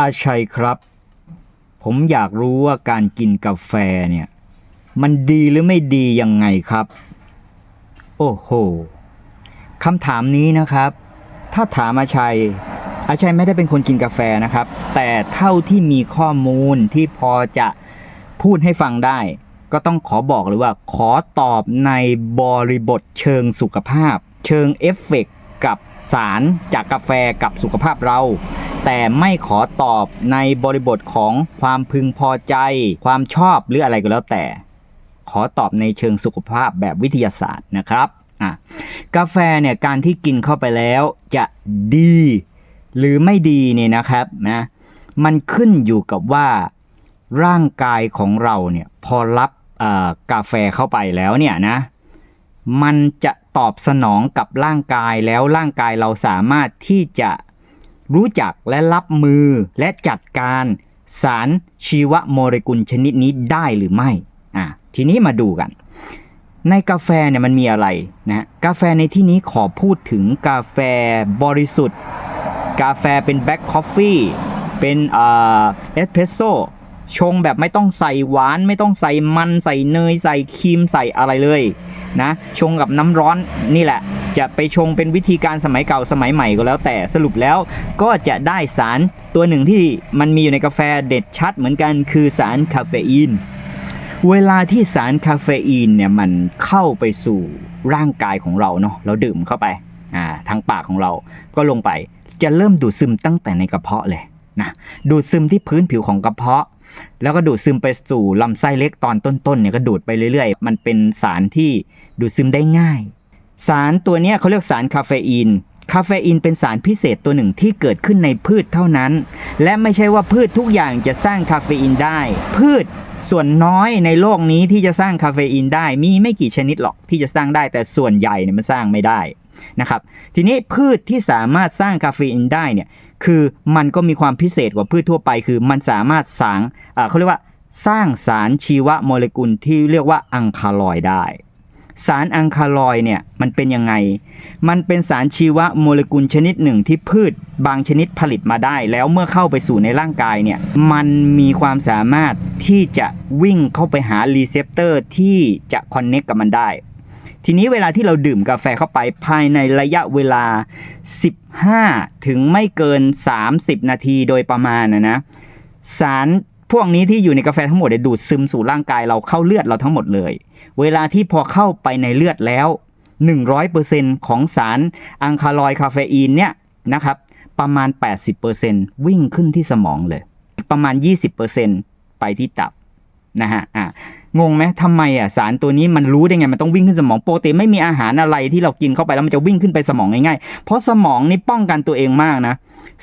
อาชัยครับ ผมอยากรู้ว่าการกินกาแฟเนี่ย มันดีหรือไม่ดียังไงครับ โอ้โหคำถามนี้นะครับ ถ้าถามอาชัย อาชัยไม่ได้เป็นคนกินกาแฟนะครับ แต่เท่าที่มีข้อมูลที่พอจะพูดให้ฟังได้ ก็ต้องขอบอกเลยว่า ขอตอบในบริบทเชิงสุขภาพ เชิงเอฟเฟกต์กับ สารจากกาแฟกับสุขภาพเรา แต่ไม่ขอตอบในบริบทของความพึงพอใจ ความชอบหรืออะไรก็แล้วแต่ ขอตอบในเชิงสุขภาพแบบวิทยาศาสตร์นะครับกาแฟเนี่ยการที่กินเข้าไปแล้วจะดี หรือไม่ดีเนี่ยนะครับนะมันขึ้นอยู่กับว่าร่างกายของเราเนี่ยพอรับกาแฟเข้าไปแล้วเนี่ยนะมันจะ ตอบสนองกับร่างกายแล้วร่างกายเราสามารถที่จะรู้จักและรับมือและจัดการสารชีวโมเลกุลชนิดนี้ได้หรือไม่อะทีนี้มาดูกัน ในกาแฟเนี่ยมันมีอะไรนะกาแฟในที่นี้ขอพูดถึงกาแฟบริสุทธิ์ กาแฟเป็นแบล็คคอฟฟี่เป็นเอ่อเอสเพรสโซ ชงแบบไม่ต้องใส่หวาน ไม่ต้องใส่มันใส่เนยใส่ครีมใส่อะไรเลยนะชงกับน้ำร้อนนี่แหละ จะไปชงเป็นวิธีการสมัยเก่าสมัยใหม่ก็แล้วแต่สรุปแล้วก็จะได้สารตัวหนึ่งที่มันมีอยู่ในกาแฟเด็ดชัดเหมือนกันคือสารคาเฟอีนเวลาที่สารคาเฟอีนเนี่ยมันเข้าไปสู่ร่างกายของเราเนาะเราดื่มเข้าไปอ่าทางปากของเราก็ลงไปจะเริ่มดูดซึมตั้งแต่ในกระเพาะเลย นะดูดซึมที่พื้นผิวของกระเพาะ แล้วก็ดูดซึมไปสู่ลำไส้เล็กตอนต้นๆเนี่ยก็ดูดไปเรื่อยๆ มันเป็นสารที่ดูดซึมได้ง่าย สารตัวนี้เขาเรียกสารคาเฟอีนคาเฟอีนเป็นสารพิเศษตัวหนึ่งที่เกิดขึ้นในพืชเท่านั้น และไม่ใช่ว่าพืชทุกอย่างจะสร้างคาเฟอีนได้ พืชส่วนน้อยในโลกนี้ที่จะสร้างคาเฟอีนได้ มีไม่กี่ชนิดหรอกที่จะสร้างได้แต่ส่วนใหญ่เนี่ยมันสร้างไม่ได้นะครับ ทีนี้พืชที่สามารถสร้างคาเฟอีนได้เนี่ย คือมันก็มีความพิเศษกว่าพืชทั่วไป คือมันสามารถสร้างเขาเรียกว่าสร้างสารชีวโมเลกุลที่เรียกว่าอังคาลอยได้ สารอังคาลอยเนี่ยมันเป็นยังไง มันเป็นสารชีวโมเลกุลชนิดหนึ่งที่พืชบางชนิดผลิตมาได้ แล้วเมื่อเข้าไปสู่ในร่างกายเนี่ยมันมีความสามารถที่จะวิ่งเข้าไปหารีเซพเตอร์ที่จะคอนเน็กกับมันได้ ทีนี้เวลาที่เราดื่มกาแฟเข้าไปภายในระยะเวลา 15 ถึงไม่เกิน 30 นาทีโดยประมาณนะนะสารพวกนี้ที่อยู่ในกาแฟทั้งหมดดูดซึมสู่ร่างกายเราเข้าเลือดเราทั้งหมดเลย เวลาที่พอเข้าไปในเลือดแล้ว 100%ของสารอังคาลอยคาเฟอีนเนี่ยนะครับประมาณ 80%วิ่งขึ้นที่สมองเลย ประมาณ 20%ไปที่ตับนะฮะอะ งงไหมทำไมอะสารตัวนี้มันรู้ได้ไงมันต้องวิ่งขึ้นสมองโปกติไม่มีอาหารอะไรที่เรากินเข้าไปแล้วมันจะวิ่งขึ้นไปสมองง่ายๆ เพราะสมองนี่ป้องกันตัวเองมากนะ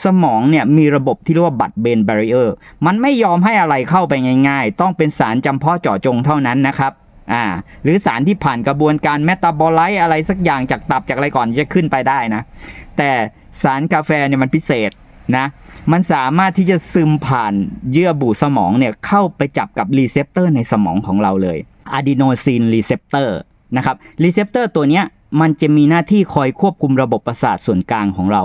สมองเนี่ยมีระบบที่เรียกว่าบัตเบนบาริเออร์มันไม่ยอมให้อะไรเข้าไปง่าย ๆ ต้องเป็นสารจำเพาะเจาะจงเท่านั้นนะครับอ่าหรือสารที่ผ่านกระบวนการเมตาบอไลต์อะไรสักอย่างจากตับจากอะไรก่อนจะขึ้นไปได้นะ แต่สารกาแฟเนี่ยมันพิเศษ นะมันสามารถที่จะซึมผ่านเยื่อบุสมองเนี่ยเข้าไปจับกับรีเซพเตอร์ในสมองของเราเลยอะดีโนซินรีเซพเตอร์นะครับรีเซพเตอร์ตัวเนี้ยมันจะมีหน้าที่คอยควบคุมระบบประสาทส่วนกลางของเรา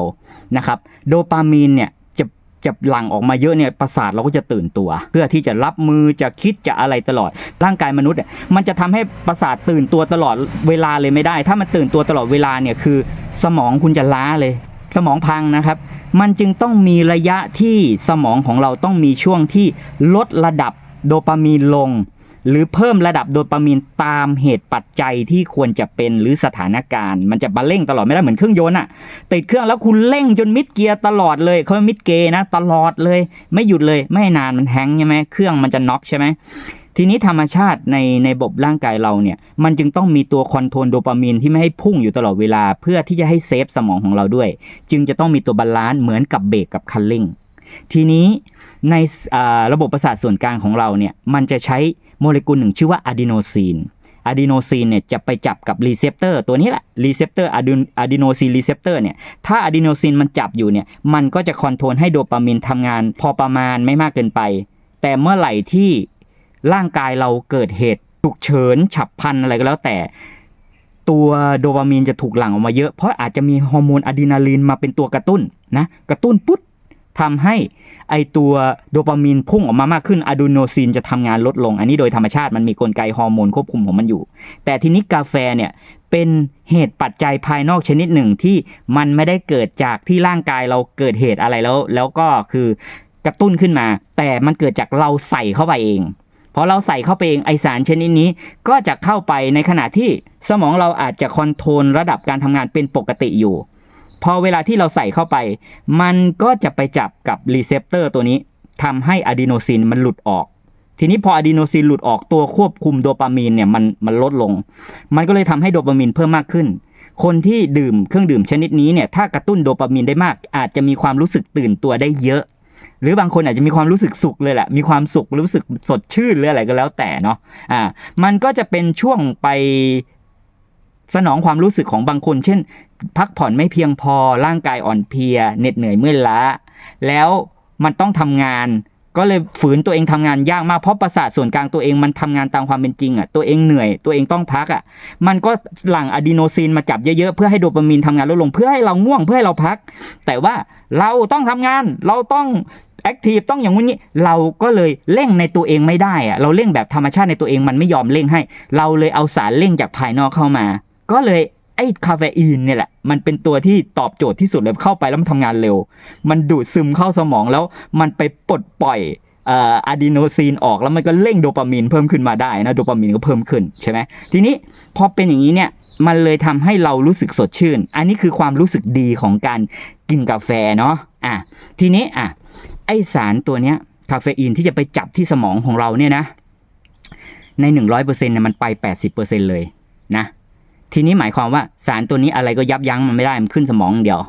นะครับโดปามีนเนี่ยจะจะหลั่งออกมาเยอะเนี่ยประสาทเราก็จะตื่นตัว เพื่อที่จะรับมือจะคิดจะอะไรตลอด ร่างกายมนุษย์เนี่ยมันจะทำให้ประสาทตื่นตัวตลอดเวลาเลยไม่ได้ ถ้ามันตื่นตัวตลอดเวลาเนี่ยคือ สมองคุณจะล้าเลย สมองพังนะครับ มันจึงต้องมีระยะที่สมองของเราต้องมีช่วงที่ลดระดับโดปามีนลง หรือเพิ่มระดับโดปามีนตามเหตุปัจจัยที่ควรจะเป็นหรือสถานการณ์ มันจะมาเร่งตลอดไม่ได้เหมือนเครื่องยนต์อะติดเครื่องแล้วคุณเร่งจนมิดเกียร์ตลอดเลยเขามิดเกย์นะ ตลอดเลย ไม่หยุดเลยไม่นานมันแฮงใช่ไหมเครื่องมันจะน็อกใช่ไหม ทีนี้ธรรมชาติในในระบบร่างกายเราเนี่ย มันจึงต้องมีตัวคอนโทรลโดปามีนที่ไม่ให้พุ่งอยู่ตลอดเวลา เพื่อที่จะให้เซฟสมองของเราด้วย จึงจะต้องมีตัวบาลานซ์เหมือนกับเบรกกับคันเร่ง ทีนี้ในระบบประสาทส่วนกลางของเราเนี่ย มันจะใช้โมเลกุลหนึ่งชื่อว่าอะดีโนซีนอะดีโนซีนเนี่ยจะไปจับกับรีเซพเตอร์ตัวนี้แหละรีเซพเตอร์อะดีโนซีนรีเซพเตอร์เนี่ยถ้าอะดีโนซีนมันจับอยู่เนี่ยมันก็จะคอนโทรลให้โดปามีนทำงานพอประมาณไม่มากเกินไป แต่เมื่อไหร่ที่ ร่างกายเราเกิดเหตุฉุกเฉินฉับพลันอะไรก็แล้วแต่ตัวโดปามีนจะถูกหลั่งออกมาเยอะ เพราะอาจจะมีฮอร์โมนอะดรีนาลีนมาเป็นตัวกระตุ้นนะกระตุ้นปุ๊บทำให้ไอตัวโดปามีนพุ่งออกมามากขึ้นอะดรีโนซินจะทำงานลดลง อันนี้โดยธรรมชาติมันมีกลไกฮอร์โมนควบคุมของมันอยู่ แต่ทีนี้กาแฟเนี่ยเป็นเหตุปัจจัยภายนอกชนิดหนึ่งที่มันไม่ได้เกิดจากที่ร่างกายเราเกิดเหตุอะไรแล้ว แล้วก็คือกระตุ้นขึ้นมา แต่มันเกิดจากเราใส่เข้าไปเอง พอเราใส่เข้าไปเองไอสารชนิดนี้ก็จะเข้าไปในขณะที่สมองเราอาจจะคอนโทรลระดับการทำงานเป็นปกติอยู่ พอเวลาที่เราใส่เข้าไป มันก็จะไปจับกับรีเซพเตอร์ตัวนี้ทำให้อะดีโนซินมันหลุดออก ทีนี้พออะดีโนซินหลุดออกตัวควบคุมโดปามีนเนี่ยมันมันลดลง มันก็เลยทำให้โดปามีนเพิ่มมากขึ้นคนที่ดื่มเครื่องดื่มชนิดนี้เนี่ยถ้ากระตุ้นโดปามีนได้มาก อาจจะมีความรู้สึกตื่นตัวได้เยอะ หรือบางคนอาจจะมีความรู้สึกสุขเลยแหละ มีความสุขรู้สึกสดชื่นหรืออะไรก็แล้วแต่เนาะอ่ามันก็จะเป็นช่วงไปสนองความรู้สึกของบางคน เช่น พักผ่อนไม่เพียงพอร่างกายอ่อนเพลียเหน็ดเหนื่อยเมื่อยล้า แล้วมันต้องทำงาน ก็เลยฝืนตัวเองทำงานยากมากเพราะประสาทส่วนกลางตัวเองมันทำงานตามความเป็นจริงอะตัวเองเหนื่อยตัวเองต้องพักอะมันก็หลั่งอะดีโนซินมาจับเยอะๆเพื่อให้โดปามีนทำงานลดลงเพื่อให้เราง่วงเพื่อให้เราพัก แต่ว่าเราต้องทำงานเราต้องแอคทีฟต้องอย่างนี้เราก็เลยเร่งในตัวเองไม่ได้อะเราเร่งแบบธรรมชาติในตัวเองมันไม่ยอมเร่งให้ เราเลยเอาสารเร่งจากภายนอกเข้ามา ก็เลย ไอ้คาเฟอีนเนี่ยแหละ มันเป็นตัวที่ตอบโจทย์ที่สุดเลยเข้าไปแล้วมันทำงานเร็ว มันดูดซึมเข้าสมองแล้วมันไปปลดปล่อยเอ่อะดีโนซีนออกแล้วมันก็เร่งโดปามีนเพิ่มขึ้นมาได้นะโดปามีนก็เพิ่มขึ้นใช่ไหมทีนี้พอเป็นอย่างนี้เนี่ยมันเลยทำให้เรารู้สึกสดชื่น อันนี้คือความรู้สึกดีของการกินกาแฟเนาะอะทีนี้อะไอสารตัวเนี้ยคาเฟอีนที่จะไปจับที่สมองของเราเนี่ยนะ ในหนึ่งร้อยเปอร์เซ็นต์เนี่ยมันไปแปดสิบเปอร์เซ็นเลยนะ ทีนี้หมายความว่าสารตัวนี้อะไรก็ยับยั้งมันไม่ได้มันขึ้นสมองเดียว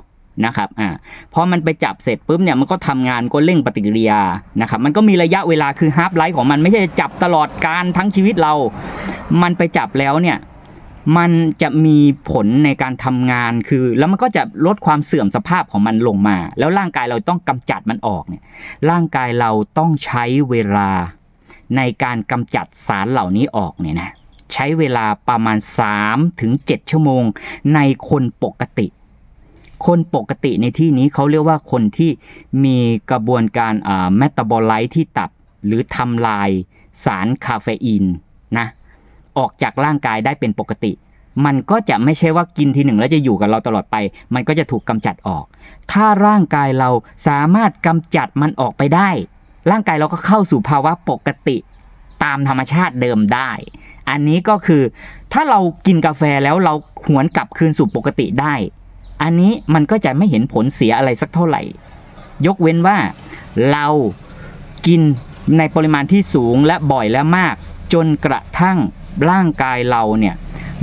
นะครับอ่าพอมันไปจับเสร็จปุ๊บเนี่ยมันก็ทำงานก็เร่งปฏิกิริยานะครับมันก็มีระยะเวลาคือฮาร์ปไลฟ์ของมันไม่ใช่จะจับตลอดการทั้งชีวิตเรา มันไปจับแล้วเนี่ยมันจะมีผลในการทำงานคือ แล้วมันก็จะลดความเสื่อมสภาพของมันลงมา แล้วร่างกายเราต้องกำจัดมันออกเนี่ยร่างกายเราต้องใช้เวลาในการกำจัดสารเหล่านี้ออกเนี่ยนะ ใช้เวลาประมาณ3ถึง7ชั่วโมง ในคนปกติ คนปกติในที่นี้เขาเรียกว่าคนที่มีกระบวนการเมตาบอลไลท์ที่ตับหรือทำลายสารคาเฟอีนนะออกจากร่างกายได้เป็นปกติ มันก็จะไม่ใช่ว่ากินทีหนึ่งแล้วจะอยู่กับเราตลอดไป มันก็จะถูกกำจัดออก ถ้าร่างกายเราสามารถกำจัดมันออกไปได้ ร่างกายเราก็เข้าสู่ภาวะปกติตามธรรมชาติเดิมได้ อันนี้ก็คือถ้าเรากินกาแฟแล้วเราหวนกลับคืนสู่ปกติได้ อันนี้มันก็จะไม่เห็นผลเสียอะไรสักเท่าไหร่ ยกเว้นว่าเรากินในปริมาณที่สูงและบ่อยและมาก จนกระทั่งร่างกายเราเนี่ย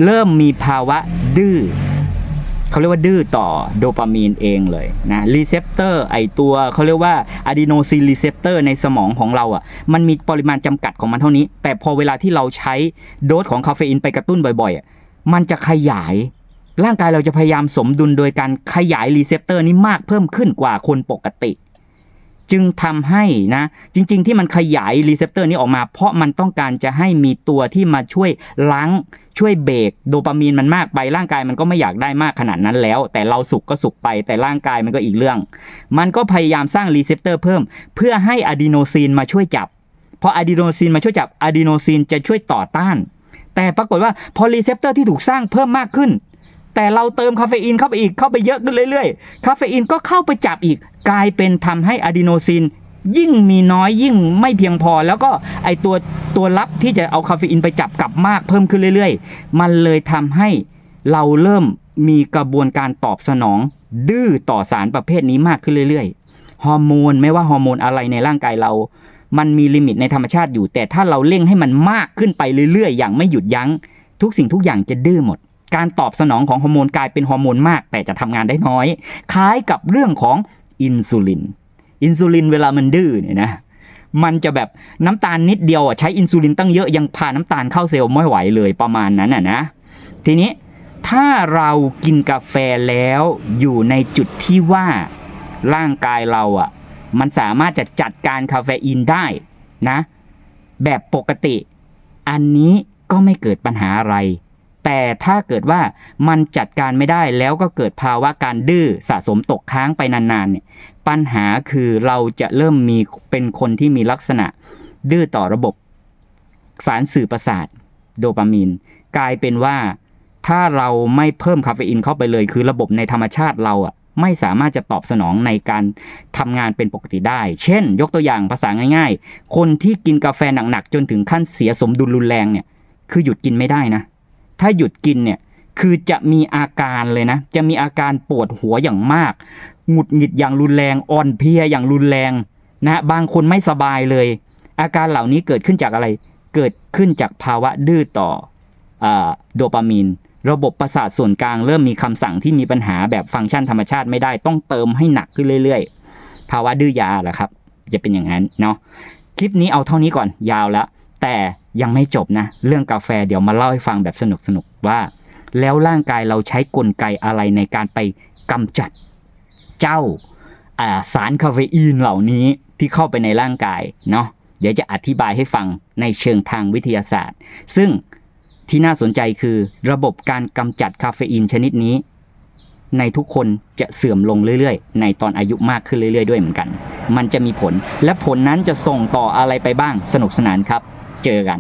เริ่มมีภาวะดื้อ เขาเรียกว่าดื้อต่อโดปามีนเองเลยนะรีเซพเตอร์ไอตัวเขาเรียกว่าอะดีโนซีนรีเซพเตอร์ในสมองของเราอะ่ะมันมีปริมาณจำกัดของมันเท่านี้ แต่พอเวลาที่เราใช้โดสของคาเฟอีนไปกระตุ้นบ่อยๆอะมันจะขยาย ร่างกายเราจะพยายามสมดุลโดยการขยายรีเซพเตอร์นี้มากเพิ่มขึ้นกว่าคนปกติ จึงทำให้นะจริง ๆ ที่มันขยายรีเซพเตอร์นี้ออกมา เพราะมันต้องการจะให้มีตัวที่มาช่วยล้างช่วยเบรกโดปามีนมันมากไปร่างกายมันก็ไม่อยากได้มากขนาดนั้นแล้ว แต่เราสุกก็สุกไปแต่ร่างกายมันก็อีกเรื่อง มันก็พยายามสร้างรีเซพเตอร์เพิ่ม เพื่อให้อะดีโนซีนมาช่วยจับพออะดีโนซีนมาช่วยจับอะดีโนซีนจะช่วยต่อต้าน แต่ปรากฏว่าพอรีเซพเตอร์ที่ถูกสร้างเพิ่มมากขึ้น แต่เราเติมคาเฟอีนเข้าไปอีกเข้าไปเยอะขึ้นเรื่อยๆ คาเฟอีนก็เข้าไปจับอีก กลายเป็นทำให้อะดีโนซินยิ่งมีน้อยยิ่งไม่เพียงพอ แล้วก็ไอตัวตัวรับที่จะเอาคาเฟอีนไปจับกลับมากเพิ่มขึ้นเรื่อยๆ มันเลยทำให้เราเริ่มมีกระบวนการตอบสนอง ดื้อต่อสารประเภทนี้มากขึ้นเรื่อยๆ ฮอร์โมนไม่ว่าฮอร์โมนอะไรในร่างกายเรา มันมีลิมิตในธรรมชาติอยู่ แต่ถ้าเราเร่งให้มันมากขึ้นไปเรื่อยๆ อย่างไม่หยุดยัง้ง ทุกสิ่งทุกอย่างจะดื้อหมด การตอบสนองของฮอร์โมนกลายเป็นฮอร์โมนมาก แต่จะทำงานได้น้อย คล้ายกับเรื่องของอินซูลิน อินซูลินเวลามันดื้อเนี่ยนะมันจะแบบน้ำตาลนิดเดียวอะใช้อินซูลินตั้งเยอะยังพาน้ำตาลเข้าเซลล์ไม่ไหวเลยประมาณนั้นอะนะ ทีนี้ถ้าเรากินกาแฟแล้วอยู่ในจุดที่ว่าร่างกายเราอะ มันสามารถจะจัดการคาเฟอีนได้นะ แบบปกติ อันนี้ก็ไม่เกิดปัญหาอะไร แต่ถ้าเกิดว่ามันจัดการไม่ได้แล้วก็เกิดภาวะการดื้อสะสมตกค้างไปนานๆเนี่ยปัญหาคือเราจะเริ่มมีเป็นคนที่มีลักษณะ ดื้อต่อระบบสารสื่อประสาทโดปามีน กลายเป็นว่าถ้าเราไม่เพิ่มคาเฟอีนเข้าไปเลย คือระบบในธรรมชาติเราอะไม่สามารถจะตอบสนองในการทำงานเป็นปกติได้ เช่น ยกตัวอย่างภาษาง่าย ๆ คนที่กินกาแฟหนักๆจนถึงขั้นเสียสมดุลรุนแรงเนี่ย คือหยุดกินไม่ได้นะ ถ้าหยุดกินเนี่ยคือจะมีอาการเลยนะ จะมีอาการปวดหัวอย่างมาก หงุดหงิดอย่างรุนแรง อ่อนเพลียอย่างรุนแรงนะบางคนไม่สบายเลย อาการเหล่านี้เกิดขึ้นจากอะไร เกิดขึ้นจากภาวะดื้อต่ออโดปามีน ระบบประสาทส่วนกลางเริ่มมีคำสั่งที่มีปัญหาแบบฟังก์ชันธรรมชาติไม่ได้ต้องเติมให้หนักขึ้นเรื่อยๆ ภาวะดื้อยาแหละครับ จะเป็นอย่างนั้นเนาะ คลิปนี้เอาเท่านี้ก่อนยาวแล้ว แต่ยังไม่จบนะ เรื่องกาแฟเดี๋ยวมาเล่าให้ฟังแบบสนุกๆว่า แล้วร่างกายเราใช้กลไกอะไรในการไปกำจัดเจ้าาสารคาเฟอีนเหล่านี้ที่เข้าไปในร่างกายเนาะเดี๋ยวจะอธิบายให้ฟังในเชิงทางวิทยาศาสตร์ ซึ่งที่น่าสนใจคือระบบการกำจัดคาเฟอีนชนิดนี้ ในทุกคนจะเสื่อมลงเรื่อยๆ ในตอนอายุมากขึ้นเรื่อยๆ ด้วยเหมือนกัน มันจะมีผลและผลนั้นจะส่งต่ออะไรไปบ้างสนุกสนานครับ เจอกัน